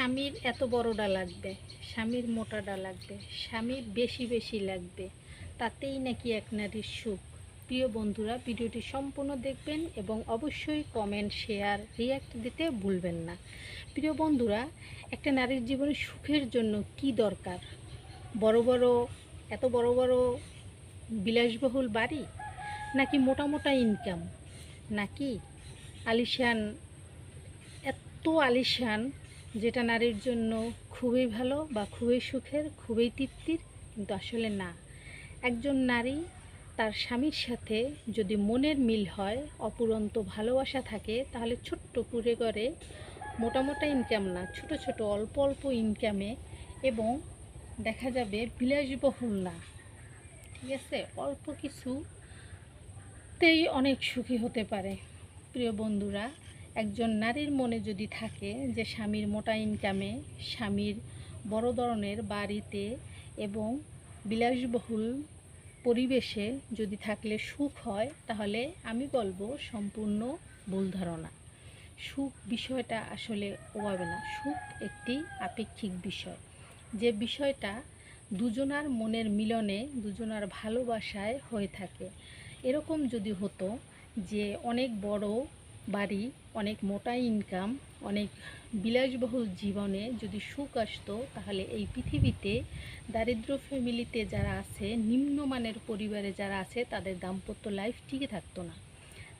স্বামীর এত বড়টা লাগবে, স্বামীর মোটাটা লাগবে, স্বামীর বেশি বেশি লাগবে, তাতেই নাকি এক নারীর সুখ। প্রিয় বন্ধুরা, ভিডিওটি সম্পূর্ণ দেখবেন এবং অবশ্যই কমেন্ট শেয়ার রিয়াক্ট দিতে ভুলবেন না। প্রিয় বন্ধুরা, একটা নারীর জীবনে সুখের জন্য কি দরকার? বড় বড়, এত বড় বড় বিলাসবহুল বাড়ি? নাকি মোটা মোটা ইনকাম নাকি আলিশান, এত আলিশান যেটা নারীর জন্য খুবই ভালো বা খুবই সুখের, খুবই তৃপ্তির, কিন্তু আসলে না। একজন নারী তার স্বামীর সাথে যদি মনের মিল হয়, অপুরন্ত ভালোবাসা থাকে, তাহলে ছোট্ট কুড়ে করে মোটা মোটা ইনকাম না, ছোট ছোট অল্প অল্প ইনকামে এবং দেখা যাবে বিলাসবহুল না। ঠিক আছে? অল্প কিছুতেই অনেক সুখী হতে পারে। প্রিয় বন্ধুরা একজন নারীর মনে যদি থাকে যে স্বামীর মোটা ইনকামে স্বামীর বড় ধরনের বাড়িতে এবং বিলাসবহুল পরিবেশে যদি থাকলে সুখ হয়, তাহলে আমি বলব সম্পূর্ণ ভুল ধারণা। সুখ বিষয়টা আসলে ওভাবে না, সুখ একটি আপেক্ষিক বিষয়। যে বিষয়টা দুজনার মনের মিলনে, দুজনার ভালোবাসায় হয়ে থাকে। এরকম যদি হতো যে অনেক বড় বাড়ি, অনেক মোটা ইনকাম অনেক বিলাসবহুল জীবনে যদি সুখ আসতো, তাহলে এই পৃথিবীতে দারিদ্র ফ্যামিলিতে যারা আছে, নিম্নমানের পরিবারে যারা আছে, তাদের দাম্পত্য লাইফ টিকে থাকতো না।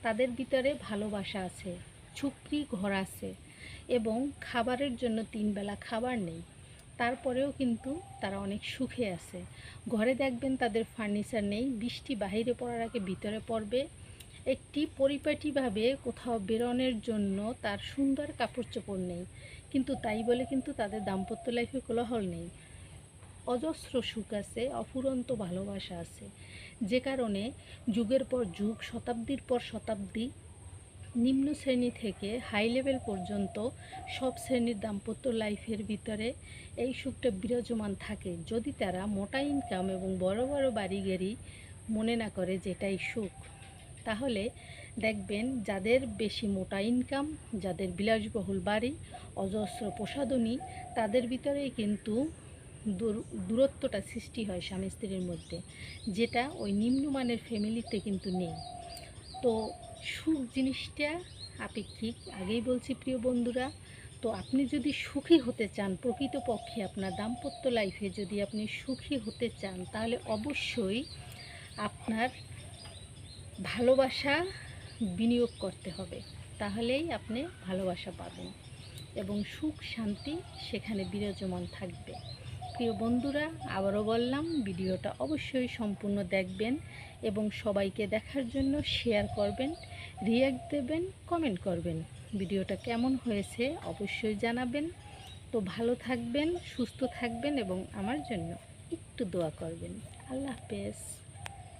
তাদের ভিতরে ভালোবাসা আছে চুক্রি ঘর আছে এবং খাবারের জন্য তিনবেলা খাবার নেই। তারপরেও কিন্তু তারা অনেক সুখে আছে। ঘরে দেখবেন তাদের ফার্নিচার নেই, বৃষ্টি বাহিরে পড়ার আগে ভিতরে পড়বে একটি পরিপাটিভাবে কোথাও বেরোনোর জন্য তার সুন্দর কাপড় চোপড় নেই। কিন্তু তাই বলে কিন্তু তাদের দাম্পত্য লাইফে কোলাহল নেই। অজস্র সুখ আছে, অফুরন্ত ভালোবাসা আছে। যে কারণে যুগের পর যুগ, শতাব্দীর পর শতাব্দী, নিম্ন শ্রেণি থেকে হাই লেভেল পর্যন্ত সব শ্রেণির দাম্পত্য লাইফের ভিতরে এই সুখটা বিরাজমান থাকে। যদি তারা মোটা ইনকাম এবং বড় বড় বাড়ি গাড়ি মনে না করে যেটাই সুখ। তাহলে দেখবেন যাদের বেশি মোটা ইনকাম যাদের বিলাসবহুল বাড়ি, অজস্র প্রসাধনী, তাদের ভিতরেই কিন্তু দূর- দূরত্বটা সৃষ্টি হয় স্বামী স্ত্রীর মধ্যে, যেটা ওই নিম্নমানের ফ্যামিলিতে কিন্তু নেই। তো সুখ জিনিসটা আপেক্ষিক আগেই বলছি প্রিয় বন্ধুরা, তো আপনি যদি সুখী হতে চান, প্রকৃতপক্ষে আপনার দাম্পত্য লাইফে যদি আপনি সুখী হতে চান, তাহলে অবশ্যই আপনার ভালোবাসা বিনিয়োগ করতে হবে, তাহলেই আপনি ভালোবাসা পাবেন এবং সুখ, শান্তি সেখানে বিরাজমান থাকবে। প্রিয় বন্ধুরা, আবারও বললাম, ভিডিওটা অবশ্যই সম্পূর্ণ দেখবেন এবং সবাইকে দেখার জন্য শেয়ার করবেন রিয়াক্ট দেবেন কমেন্ট করবেন। ভিডিওটা কেমন হয়েছে অবশ্যই জানাবেন। তো ভালো থাকবেন, সুস্থ থাকবেন এবং আমার জন্য একটু দোয়া করবেন। আল্লাহ হাফেজ।